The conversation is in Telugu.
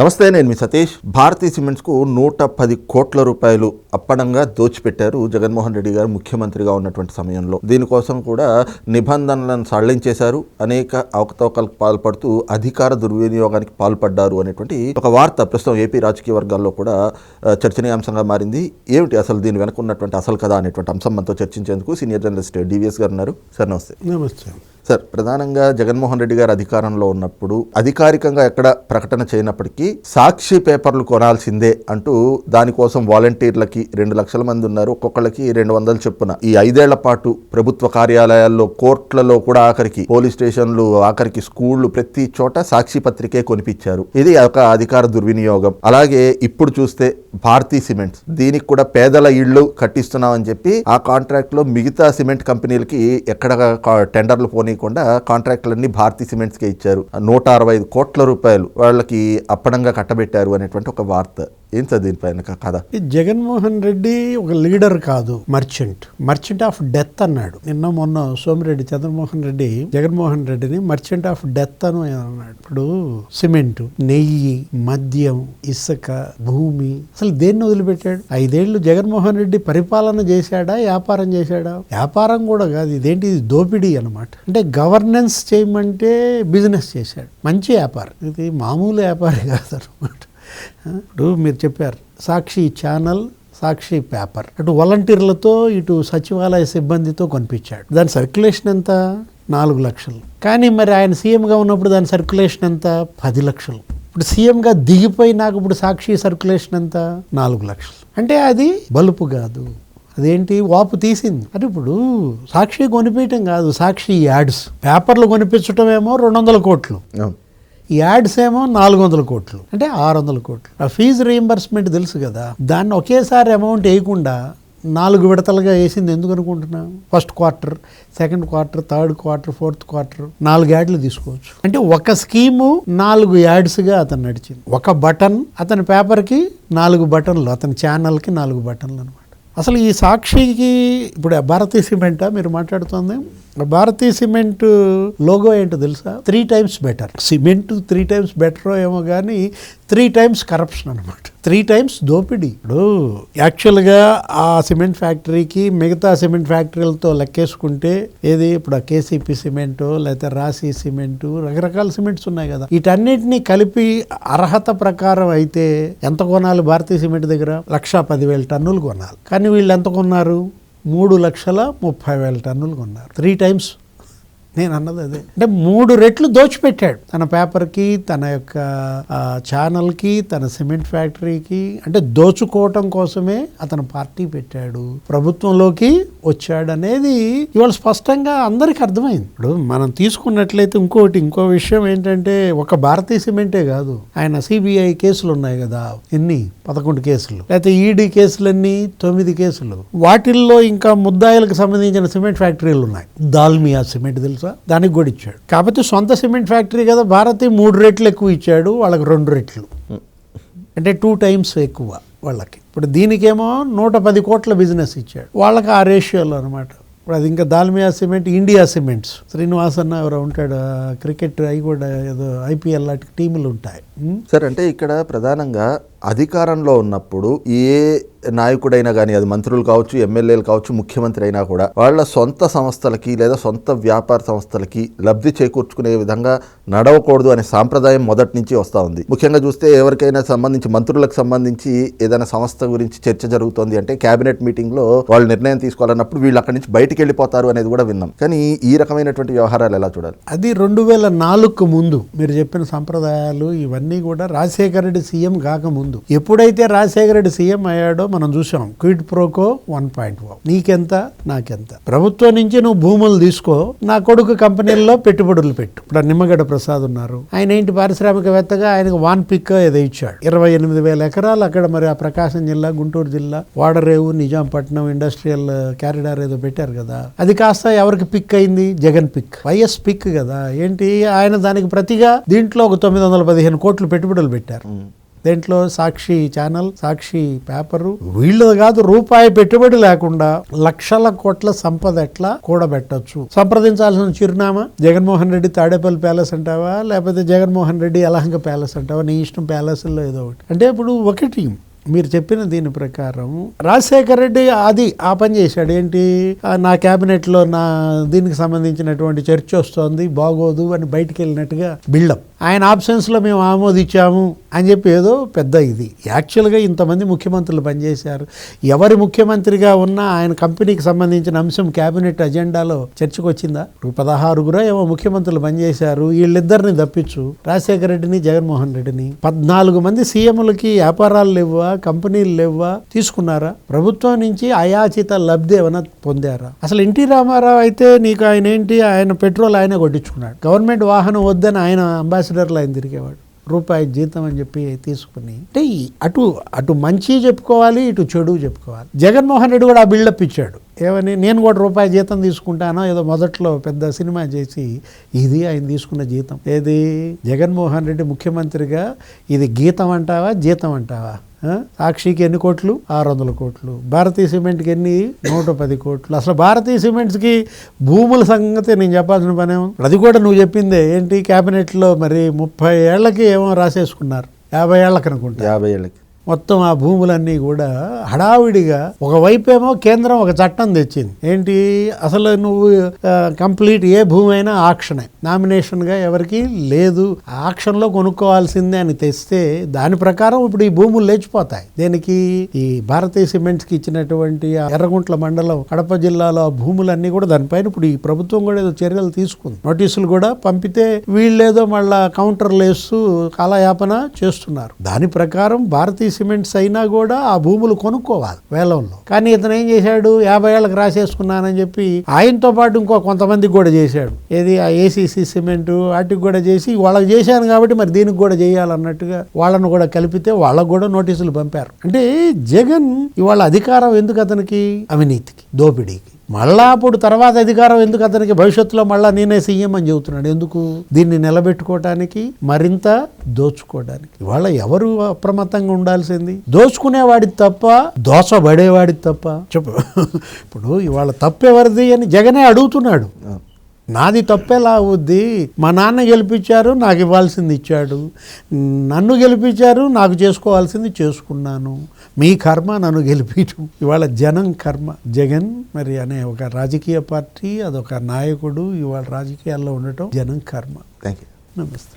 నమస్తే నేను మీ సతీష్. భారతీ సిమెంట్స్కు నూట పది కోట్ల రూపాయలు అప్పడంగా దోచిపెట్టారు జగన్మోహన్ రెడ్డి గారు ముఖ్యమంత్రిగా ఉన్నటువంటి సమయంలో. దీనికోసం కూడా నిబంధనలను సడలించేశారు. అనేక అవకతవకలకు పాల్పడుతూ అధికార దుర్వినియోగానికి పాల్పడ్డారు అనేటువంటి ఒక వార్త ప్రస్తుతం ఏపీ రాజకీయ వర్గాల్లో కూడా చర్చనీయాంశంగా మారింది. ఏమిటి అసలు దీని వెనక ఉన్నటువంటి అసలు కదా అనేటువంటి అంశం మనతో చర్చించేందుకు సీనియర్ జర్నలిస్ట్ డివిఎస్ గారు ఉన్నారు. సార్ నమస్తే. నమస్తే. సార్ ప్రధానంగా జగన్మోహన్ రెడ్డి గారు అధికారంలో ఉన్నప్పుడు అధికారికంగా ఎక్కడ ప్రకటన చేయనప్పటికీ సాక్షి పేపర్లు కొనాల్సిందే అంటూ దానికోసం వాలంటీర్లకి రెండు లక్షల మంది ఉన్నారు. ఒక్కొక్కళ్ళకి రెండు వందలు చొప్పున. ఈ ఐదేళ్ళ పాటు ప్రభుత్వ కార్యాలయాల్లో కోర్టులలో కూడా ఆఖరికి పోలీస్ స్టేషన్లు ఆఖరికి స్కూళ్ళు ప్రతి చోట సాక్షి పత్రికే కొనిపించారు. ఇది ఒక అధికార దుర్వినియోగం. అలాగే ఇప్పుడు చూస్తే భారతీ సిమెంట్స్. దీనికి కూడా పేదల ఇళ్ళు కట్టిస్తున్నామని చెప్పి ఆ కాంట్రాక్ట్లో మిగతా సిమెంట్ కంపెనీలకి ఎక్కడ టెండర్లు పోనీ పోనీయకుండా కాంట్రాక్టులన్నీ భారతీ సిమెంట్స్కే ఇచ్చారు. నూట అరవై ఐదు కోట్ల రూపాయలు వాళ్ళకి అప్పడంగా కట్టబెట్టారు అనేటువంటి ఒక వార్త. ఏం దీనిపైన కథ? జగన్మోహన్ రెడ్డి ఒక లీడర్ కాదు మర్చెంట్. మర్చెంట్ ఆఫ్ డెత్ అన్నాడు. నిన్న మొన్న సోమిరెడ్డి చంద్రమోహన్ రెడ్డి జగన్మోహన్ రెడ్డిని మర్చెంట్ ఆఫ్ డెత్ అని అన్నాడు. ఇప్పుడు సిమెంట్ నెయ్యి మద్యం ఇసుక భూమి అసలు దేన్ని వదిలిపెట్టాడు? ఐదేళ్ళు జగన్మోహన్ రెడ్డి పరిపాలన చేశాడా వ్యాపారం చేశాడా? వ్యాపారం కూడా కాదు ఇదేంటి? ఇది దోపిడీ అనమాట అంటే గవర్నెన్స్ చేయమంటే బిజినెస్ చేశాడు. మంచి వ్యాపారం. ఇది మామూలు వ్యాపారం కాదు అనమాట ఇప్పుడు మీరు చెప్పారు సాక్షి ఛానల్ సాక్షి పేపర్. అటు వాలంటీర్లతో ఇటు సచివాలయ సిబ్బందితో కొనిపించాడు. దాని సర్క్యులేషన్ ఎంత? నాలుగు లక్షలు. కానీ మరి ఆయన సీఎంగా ఉన్నప్పుడు దాని సర్క్యులేషన్ ఎంత? పది లక్షలు. ఇప్పుడు సీఎంగా దిగిపోయి నాకు ఇప్పుడు సాక్షి సర్క్యులేషన్ ఎంత? నాలుగు లక్షలు. అంటే అది బలుపు కాదు. అదేంటి? వాపు తీసింది. అంటే ఇప్పుడు సాక్షి కొనిపించడం కాదు సాక్షి యాడ్స్. పేపర్లు కొనిపించడం ఏమో రెండు వందల కోట్లు. యాడ్స్ ఏమో నాలుగు వందల కోట్లు అంటే ఆరు వందల కోట్లు. ఆ ఫీజు రీఎంబర్స్మెంట్ తెలుసు కదా దాన్ని ఒకేసారి అమౌంట్ వేయకుండా నాలుగు విడతలుగా వేసింది ఎందుకు అనుకుంటున్నా? First quarter second quarter third quarter fourth quarter నాలుగు యాడ్లు తీసుకోవచ్చు. అంటే ఒక స్కీము నాలుగు యాడ్స్గా అతను నడిచింది. ఒక బటన్ అతని పేపర్కి నాలుగు బటన్లు అతని ఛానల్కి నాలుగు బటన్లు అనమాట. అసలు ఈ సాక్షికి ఇప్పుడు భారతీయ సిమెంటా మీరు మాట్లాడుతుంది? భారతీయ సిమెంట్ లోగో ఏంటో తెలుసా? Three times better. Cement three times better ఏమో కానీ త్రీ టైమ్స్ కరప్షన్ అనమాట త్రీ టైమ్స్ దోపిడీ. ఇప్పుడు యాక్చువల్గా ఆ సిమెంట్ ఫ్యాక్టరీకి మిగతా సిమెంట్ ఫ్యాక్టరీలతో లెక్కేసుకుంటే ఏది? ఇప్పుడు ఆ కేసీపీ సిమెంటు లేకపోతే రాశి సిమెంటు రకరకాల సిమెంట్స్ ఉన్నాయి కదా. వీటన్నిటిని కలిపి అర్హత ప్రకారం అయితే ఎంత కొనాలి భారతీయ సిమెంట్ దగ్గర? లక్షా పదివేల టన్నులు కొనాలి. కానీ వీళ్ళు ఎంత కొన్నారు? మూడు లక్షల ముప్పై వేల టన్నులు కొన్నారు. త్రీ టైమ్స్ నేను అన్నది అదే. అంటే మూడు రెట్లు దోచిపెట్టాడు. తన పేపర్కి తన యొక్క ఛానల్కి తన సిమెంట్ ఫ్యాక్టరీకి అంటే దోచుకోవటం కోసమే అతను పార్టీ పెట్టాడు. ప్రభుత్వంలోకి వచ్చాడు అనేది ఇవాళ స్పష్టంగా అందరికీ అర్థమైంది. ఇప్పుడు మనం తీసుకున్నట్లయితే ఇంకోటి ఇంకో విషయం ఏంటంటే ఒక భారతీయ సిమెంటే కాదు. ఆయన సిబిఐ కేసులు ఉన్నాయి కదా ఎన్ని? పదకొండు కేసులు. లేకపోతే ఈడీ కేసులన్నీ తొమ్మిది కేసులు. వాటిల్లో ఇంకా ముద్దాయిలకు సంబంధించిన సిమెంట్ ఫ్యాక్టరీలు ఉన్నాయి. దాల్మియా సిమెంట్ తెలుసు? దానికి కూడా ఇచ్చాడు. కాకపోతే సొంత సిమెంట్ ఫ్యాక్టరీ కదా భారతి మూడు రెట్లు ఎక్కువ ఇచ్చాడు వాళ్ళకి రెండు రెట్లు. అంటే టూ టైమ్స్ ఎక్కువ వాళ్ళకి. ఇప్పుడు దీనికేమో నూట పది కోట్ల బిజినెస్ ఇచ్చాడు. వాళ్ళకి ఆ రేషియోలో అనమాట ఇప్పుడు అది ఇంకా Dalmia cement India cements. Srinivas అన్న ఎవరో ఉంటాడు క్రికెట్ అవి కూడా ఏదో ఐపీఎల్ లాంటి టీములు ఉంటాయి. సరే సార్ అంటే ఇక్కడ ప్రధానంగా అధికారంలో ఉన్నప్పుడు ఏ నాయకుడైనా కానీ అది మంత్రులు కావచ్చు ఎమ్మెల్యేలు కావచ్చు ముఖ్యమంత్రి అయినా కూడా వాళ్ళ సొంత సంస్థలకి లేదా సొంత వ్యాపార సంస్థలకి లబ్ధి చేకూర్చుకునే విధంగా నడవకూడదు అనే సాంప్రదాయం మొదటి నుంచి వస్తూ ఉంది. ముఖ్యంగా చూస్తే ఎవరికైనా సంబంధించి మంత్రులకు సంబంధించి ఏదైనా సంస్థ గురించి చర్చ జరుగుతోంది అంటే కేబినెట్ మీటింగ్లో వాళ్ళు నిర్ణయం తీసుకోవాలన్నప్పుడు వీళ్ళు అక్కడి నుంచి బయటికి వెళ్ళిపోతారు అనేది కూడా విన్నాం. కానీ ఈ రకమైనటువంటి వ్యవహారాలు ఎలా చూడాలి? అది రెండు వేల నాలుగుకు ముందు మీరు చెప్పిన సంప్రదాయాలు ఇవన్నీ కూడా రాజశేఖర రెడ్డి సీఎం కాకముందు ఎప్పుడైతే రాజశేఖర రెడ్డి సీఎం అయ్యాడో మనం చూసాం క్విడ్ ప్రోకో వన్ పాయింట్ నీకెంత నాకెంత. ప్రభుత్వం నుంచి నువ్వు భూములు తీసుకో నా కొడుకు కంపెనీల్లో పెట్టుబడులు పెట్టు. ఇప్పుడు నిమ్మగడ్డ ప్రసాద్ ఉన్నారు. ఆయన ఏంటి పారిశ్రామికవేత్తగా? ఆయనకు వాన్ పిక్ ఏదో ఇచ్చాడు. ఇరవై ఎనిమిది వేల ఎకరాలు అక్కడ మరి ఆ ప్రకాశం జిల్లా గుంటూరు జిల్లా వాడరేవు నిజాంపట్నం ఇండస్ట్రియల్ క్యారిడార్ ఏదో పెట్టారు కదా. అది కాస్త ఎవరికి పిక్ అయింది? జగన్ పిక్ వైఎస్ పిక్ కదా. ఏంటి? ఆయన దానికి ప్రతిగా దీంట్లో ఒక తొమ్మిది వందల పదిహేను కోట్లు పెట్టుబడులు పెట్టారు. దేంట్లో సాక్షి ఛానల్ సాక్షి పేపరు? వీళ్ళు కాదు రూపాయి పెట్టుబడి లేకుండా లక్షల కోట్ల సంపద ఎట్లా కూడబెట్టచ్చు? సంప్రదించాల్సిన చిరునామా? జగన్మోహన్ రెడ్డి తాడేపల్లి ప్యాలెస్ అంటావా? లేకపోతే జగన్మోహన్ రెడ్డి యలహంక ప్యాలెస్ అంటావా? నీ ఇష్టం ప్యాలెస్లో ఏదో ఒకటి. అంటే ఇప్పుడు ఒకటి మీరు చెప్పిన దీని ప్రకారం రాజశేఖర రెడ్డి అది ఆ పని చేశాడు. ఏంటి? నా క్యాబినెట్లో నా దీనికి సంబంధించినటువంటి చర్చ వస్తోంది బాగోదు అని బయటికి వెళ్ళినట్టుగా బిల్డప్. ఆయన ఆప్షన్స్లో మేము ఆమోదించాము అని చెప్పి ఏదో పెద్ద ఇది. యాక్చువల్గా ఇంతమంది ముఖ్యమంత్రులు పనిచేశారు. ఎవరి ముఖ్యమంత్రిగా ఉన్నా ఆయన కంపెనీకి సంబంధించిన అంశం క్యాబినెట్ అజెండాలో చర్చకు వచ్చిందా ఇప్పుడు ఏమో ముఖ్యమంత్రులు పనిచేశారు. వీళ్ళిద్దరిని తప్పించు. రాజశేఖర రెడ్డిని జగన్మోహన్ రెడ్డిని. పద్నాలుగు మంది సీఎంలకి వ్యాపారాలు లేవా కంపెనీలు లేవా తీసుకున్నారా? ప్రభుత్వం నుంచి అయాచిత లబ్ధి ఏమైనా పొందారా? అసలు ఎన్టీ రామారావు అయితే నీకు ఆయన ఏంటి? ఆయన పెట్రోల్ ఆయన కొట్టించుకున్నాడు. గవర్నమెంట్ వాహనం వద్దని ఆయన అంబాసిడర్లు ఆయన తిరిగేవాడు. రూపాయి జీతం అని చెప్పి తీసుకుని అంటే అటు అటు మంచి చెప్పుకోవాలి ఇటు చెడు చెప్పుకోవాలి. జగన్మోహన్ రెడ్డి కూడా ఆ బిల్డప్ ఇచ్చాడు. ఏమని నేను కూడా రూపాయి జీతం తీసుకుంటానో ఏదో మొదట్లో పెద్ద సినిమా చేసి ఇది ఆయన తీసుకున్న జీతం. ఏది? జగన్మోహన్ రెడ్డి ముఖ్యమంత్రిగా ఇది గీతం అంటావా జీతం అంటావా? సాక్షికి ఎన్ని కోట్లు? ఆరు వందల కోట్లు. భారతీయ సిమెంట్కి ఎన్ని? నూట పది కోట్లు. అసలు భారతీయ సిమెంట్స్కి భూముల సంగతి నేను చెప్పాల్సిన పనేమో? అది కూడా నువ్వు చెప్పిందే. ఏంటి? క్యాబినెట్లో మరి ముప్పై ఏళ్ళకి ఏమో రాసేసుకున్నారు. యాభై ఏళ్ళకి అనుకుంటా. యాభై ఏళ్ళకి. మొత్తం ఆ భూములన్నీ కూడా హడావిడిగా ఒకవైపేమో కేంద్రం ఒక చట్టం తెచ్చింది. ఏంటి? అసలు నువ్వు కంప్లీట్ ఏ భూమి అయినా ఆక్షనే. నామినేషన్గా ఎవరికి లేదు. ఆక్షన్లో కొనుక్కోవాల్సిందే అని తెస్తే దాని ప్రకారం ఇప్పుడు ఈ భూములు లేచిపోతాయి. దీనికి? ఈ భారతీయ సిమెంట్స్కి ఇచ్చినటువంటి ఆ ఎర్రగుంట్ల మండలం కడప జిల్లాలో ఆ భూములన్నీ కూడా దానిపైన ఇప్పుడు ఈ ప్రభుత్వం కూడా ఏదో చర్యలు తీసుకుంది. నోటీసులు కూడా పంపితే వీళ్ళేదో మళ్ళా కౌంటర్లు వేస్తూ కాలయాపన చేస్తున్నారు. దాని ప్రకారం భారతీయ సిమెంట్స్ అయినా కూడా ఆ భూములు కొనుక్కోవాలి వేలంలో కానీ ఇతను ఏం చేశాడు? యాభై ఏళ్ళకి రాసేసుకున్నానని చెప్పి ఆయనతో పాటు ఇంకో కొంతమందికి కూడా చేశాడు. ఏది? ఆ ఏసీసీ సిమెంట్ వాటికి కూడా చేసి వాళ్ళకి చేశాను కాబట్టి మరి దీనికి కూడా చేయాలన్నట్టుగా వాళ్ళను కూడా కలిపితే వాళ్ళకు కూడా నోటీసులు పంపారు. అంటే జగన్ ఇవాళ అధికారం ఎందుకు అతనికి? అవినీతికి దోపిడీకి. మళ్ళా అప్పుడు తర్వాత అధికారం ఎందుకు అతనికి? భవిష్యత్తులో మళ్ళా నేనే సీఎం అని చెబుతున్నాడు. ఎందుకు? దీన్ని నిలబెట్టుకోవటానికి మరింత దోచుకోవడానికి ఇవాళ ఎవరు అప్రమత్తంగా ఉండాల్సింది? దోచుకునేవాడిది తప్ప దోచబడేవాడిది తప్ప. చెప్పు. ఇప్పుడు ఇవాళ తప్పెవరిది అని జగనే అడుగుతున్నాడు. నాది తప్పేలా అవుద్ది? మా నాన్న గెలిపించారు నాకు ఇవ్వాల్సింది ఇచ్చాడు. నన్ను గెలిపించారు నాకు చేసుకోవాల్సింది చేసుకున్నాను. మీ కర్మ నన్ను గెలిపించు ఇవాళ జనం కర్మ. జగన్ మరి అనే ఒక రాజకీయ పార్టీ అదొక నాయకుడు ఇవాళ రాజకీయాల్లో ఉండటం జనం కర్మ. థ్యాంక్ యూ నమస్తే.